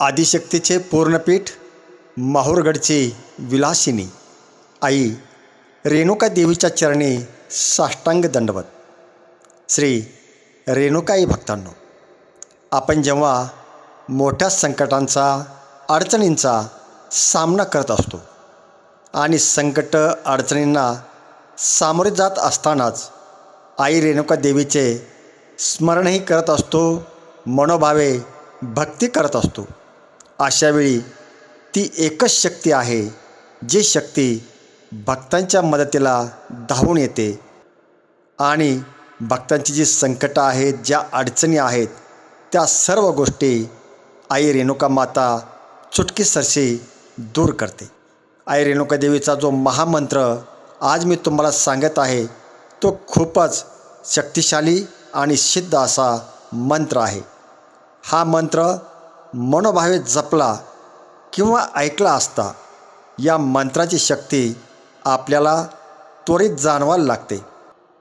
आदिशक्तीचे पूर्णपीठ माहूरगडची विलासिनी. आई रेणुका देवीच्या चरणी साष्टांग दंडवत. श्री रेणुकाई भक्तांनो आपण जेव्हा मोठ्या संकटांचा अडचणींचा सामना करत असतो आणि संकट अडचणींना सामोरे जात असतानाच आई रेणुका देवीचे स्मरणही करत असतो मनोभावे भक्ती करत असतो. अशावेळी ती एकच शक्ती आहे जी शक्ती भक्तांच्या मदतीला धावून येते. आणि भक्तांची जी संकटं आहेत ज्या अडचणी आहेत त्या सर्व गोष्टी आई रेणुका माता चुटकीसरशी दूर करते. आई रेणुका देवीचा जो महामंत्र आज मी तुम्हाला सांगत आहे तो खूपच शक्तिशाली आणि सिद्ध असा मंत्र आहे. हा मंत्र मनोभावे जपला किंवा ऐकला असता या मंत्राची शक्ती आपल्याला त्वरित जाणवायला लागते.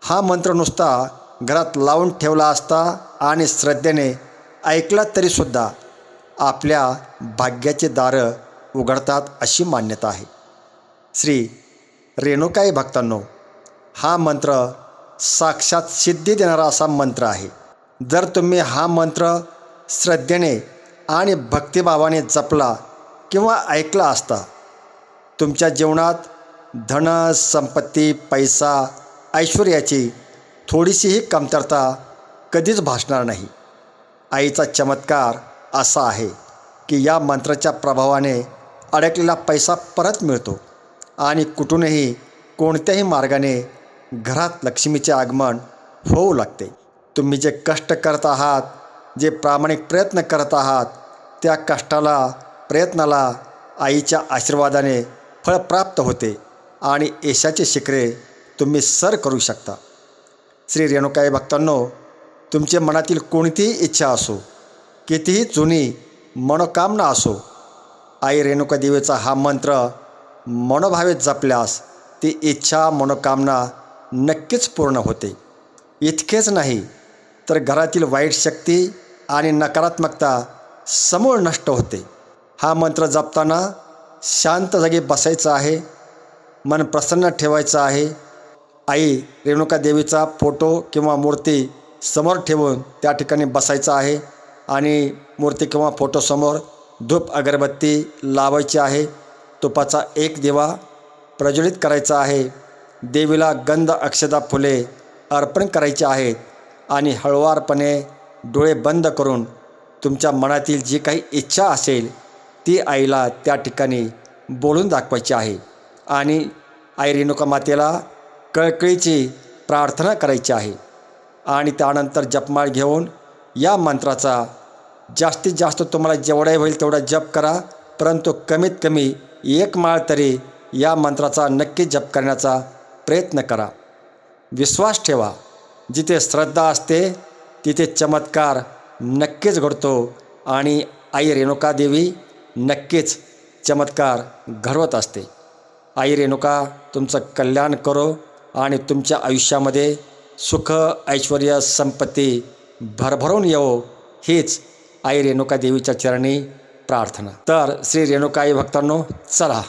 हा मंत्र नुसता घरात लावून ठेवला असता आणि श्रद्धेने ऐकला तरीसुद्धा आपल्या भाग्याचे दारं उघडतात अशी मान्यता आहे. श्री रेणुकाई भक्तांनो हा मंत्र साक्षात सिद्धी देणारा असा मंत्र आहे. जर तुम्ही हा मंत्र श्रद्धेने आणि भक्तिभावाने जपला किंवा ऐकला असता तुमच्या जीवनात धन संपत्ती पैसा ऐश्वर्याची थोडीशीही कमतरता कधीच भासणार नाही. आईचा चमत्कार असा आहे की या मंत्राच्या प्रभावाने अडकलेला पैसा परत मिळतो आणि कुठूनही कोणत्याही मार्गाने घरात लक्ष्मीचे आगमन होऊ लागते. तुम्ही जे कष्ट करत आहात जे प्रामाणिक प्रयत्न करत आहात त्या कष्टाला प्रयत्नाला आईच्या आशीर्वादाने फळ प्राप्त होते आणि यशाचे शिखरे तुम्ही सर करू शकता. श्री रेणुकाई भक्तांनो तुमचे मनातील कोणतीही इच्छा असो कितीही जुनी मनोकामना असो आई रेणुका देवीचा हा मंत्र मनोभावे जपल्यास ती इच्छा मनोकामना नक्कीच पूर्ण होते. इतकेच नाही तर घरातील वाईट शक्ती आणि नकारात्मकता समूळ नष्ट होते. हा मंत्र जपताना शांत जागी बसायचं आहे मन प्रसन्न ठेवायचं आहे. आई रेणुका देवीचा फोटो किंवा मूर्ती समोर ठेवून त्या ठिकाणी बसायचं आहे आणि मूर्ती किंवा फोटोसमोर धूप अगरबत्ती लावायची आहे. तुपाचा एक दिवा प्रज्वलित करायचा आहे. देवीला गंध अक्षदा फुले अर्पण करायची आहेत आणि हळुवारपणे डोळे बंद करून तुमच्या मनातील जी काही इच्छा असेल ती आईला त्या ठिकाणी बोलून दाखवायची आहे. आणि आई रेणुका मातेला कळकळीची प्रार्थना करायची आहे. आणि त्यानंतर जपमाळ घेऊन या मंत्राचा जास्तीत जास्त तुम्हाला जेवढा होईल तेवढा जप करा परंतु कमीत कमी एक माळ तरी या मंत्राचा नक्की जप करण्याचा प्रयत्न करा. विश्वास ठेवा. जिथे श्रद्धा असते तिथे चमत्कार नक्कीच घडतो आणि आई रेणुका देवी नक्कीच चमत्कार घडवत असते. आई रेणुका तुमचं कल्याण करो आणि तुमच्या आयुष्यामध्ये सुख ऐश्वर संपत्ती भरभरून येवो हीच आई रेणुका देवीच्या चरणी प्रार्थना. तर श्री रेणुकाई भक्तांनो चला.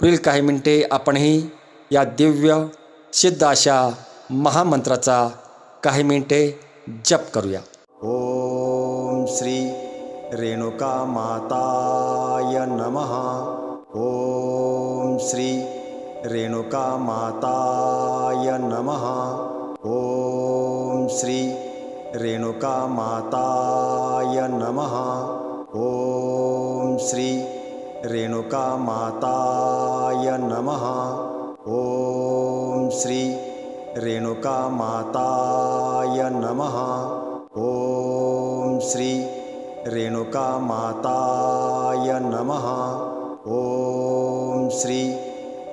पुढील काही मिनटे आपणही या दिव्य सिद्ध अशा महामंत्राचा काही मिनिटे जप करूया। ओम श्री रेणुका माताय नमः। ओम श्री रेणुका माताय नमः। ओम श्री रेणुका माताय नमः। ओम श्री रेणुका माताय नमः। ओम श्री रेणुकामाताय नमः। ॐ श्री रेणुकामाताय नमः। ॐ श्री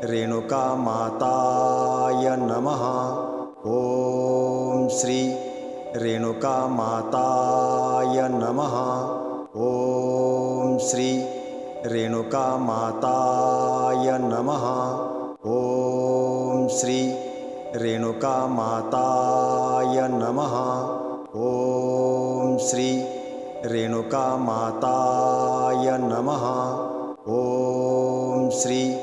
रेणुकामाताय नमः। ॐ श्री रेणुकामाताय नमः। ॐ श्री रेणुकामाताय नमः। ॐ श्री रेणुका माताय नमः। ओम श्री रेणुकामाताय नमः। ॐ श्री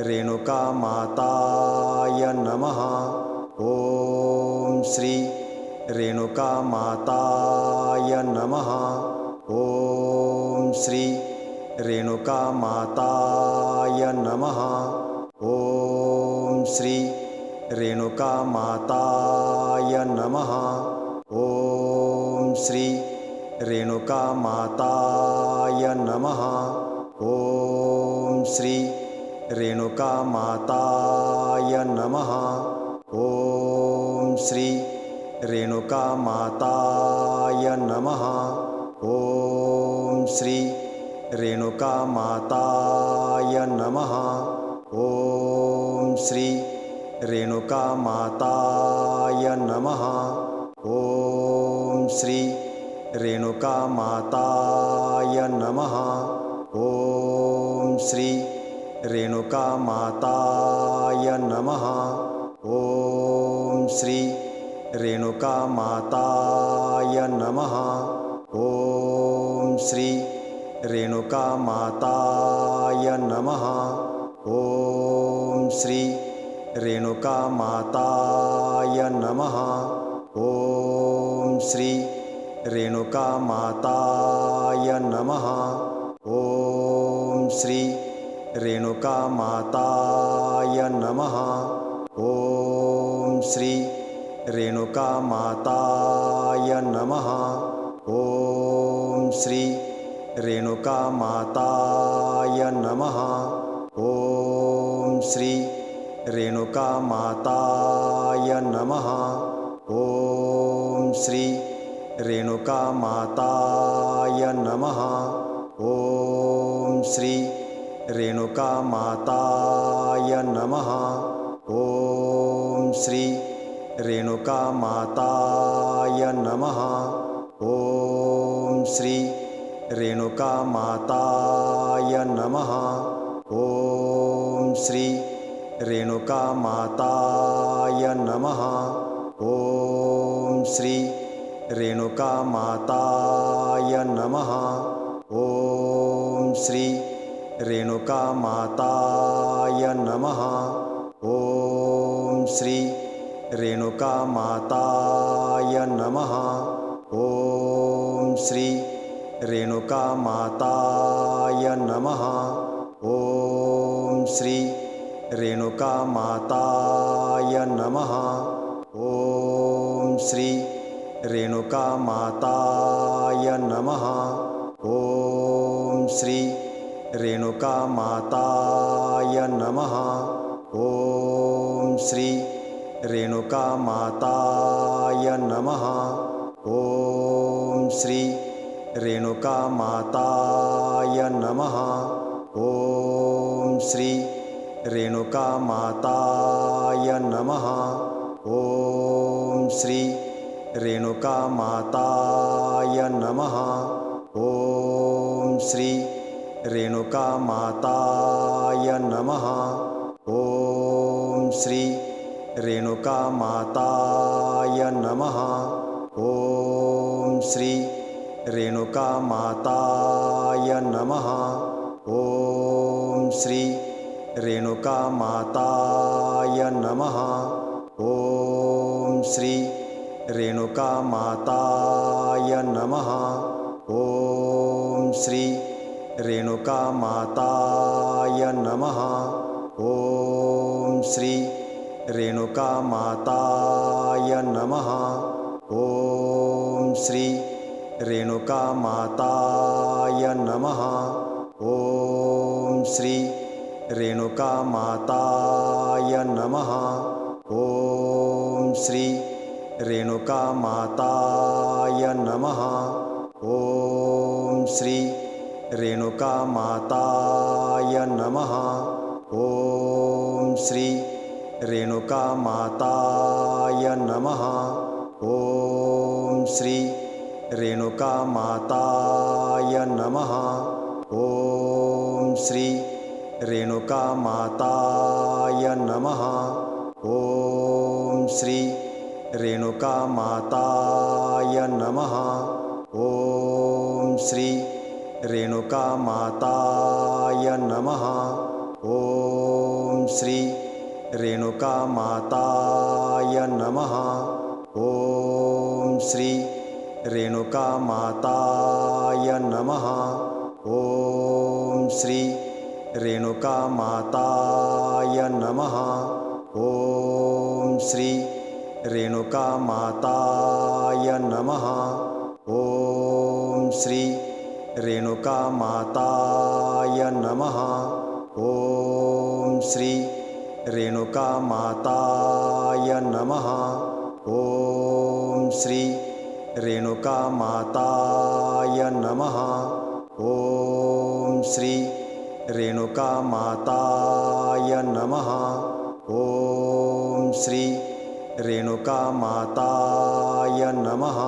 रेणुकामाताय नमः। ॐ श्री रेणुकामाताय नमः। ॐ श्री रेणुकामाताय नमः। ॐ श्री रेणुकामाताय नमः। ॐ श्री रेणुकामाताय नमः। ॐ श्री रेणुकामाताय नमः। ॐ श्री रेणुकामाताय नमः। ॐ श्री रेणुकामाताय नमः। ॐ श्री रेणुकामाताय नमः। ॐ श्री रेणुकामाताय नमः। ॐ श्री रेणुकामाताय नमः। ॐ श्री रेणुकामाताय नमः। ॐ श्री रेणुकामाताय नमः। ॐ श्री रेणुकामाताय नमः। ॐ श्री रेणुकामाताय नमः। ॐ श्री रेणुकामाताय नमः। ॐ श्री रेणुकामाताय नमः। ॐ श्री रेणुकामाताय नमः। ॐ श्री रेणुकामाताय नमः। ॐ श्री रेणुकामाताय नमः। ॐ श्री रेणुकामाताय नमः। ॐ श्री रेणुकामाताय नमः। ॐ श्री रेणुकामाताय नमः। ॐ श्री रेणुकामाताय नमः। ॐ श्री रेणुकामाताय नमः। ॐ श्री रेणुकामाताय नमः। ॐ श्री रेणुकामाताय नमः। ॐ श्री रेणुकामाताय नमः। ॐ श्री रेणुकामाताय नमः। ॐ श्री रेणुकामाताय नमः। ॐ श्री रेणुकामाताय नमः। ॐ श्री रेणुकामाताय नमः। ॐ श्री रेणुकामाताय नमः। ॐ श्री रेणुकामाताय नमः। ॐ श्री रेणुकामाताय नमः। ॐ श्री रेणुकामाताय नमः। ॐ श्री रेणुकामाताय नमः। ॐ श्री रेणुकामाताय नमः। ॐ श्री रेणुकामाताय नमः। ॐ श्री रेणुकामाताय नमः। ॐ श्री रेणुकामाताय नमः। ॐ श्री रेणुकामाताय नमः। ॐ श्री रेणुकामाताय नमः। ॐ श्री रेणुकामाताय नमः। ॐ श्री रेणुकामाताय नमः। ॐ श्री रेणुकामाताय नमः। ॐ श्री रेणुकामाताय नमः। ॐ श्री रेणुकामाताय नमः। ॐ श्री रेणुकामाताय नमः। ॐ श्री रेणुकामाताय नमः। ॐ श्री रेणुकामाताय नमः। ॐ श्री रेणुकामाताय नमः। ॐ श्री रेणुकामाताय नमः। ॐ श्री रेणुकामाताय नमः। ॐ श्री रेणुकामाताय नमः। ॐ श्री रेणुकामाताय नमः। ॐ श्री रेणुकामाताय नमः। ॐ श्री रेणुकामाताय नमः। ॐ श्री रेणुकामाताय नमः। ॐ श्री रेणुकामाताय नमः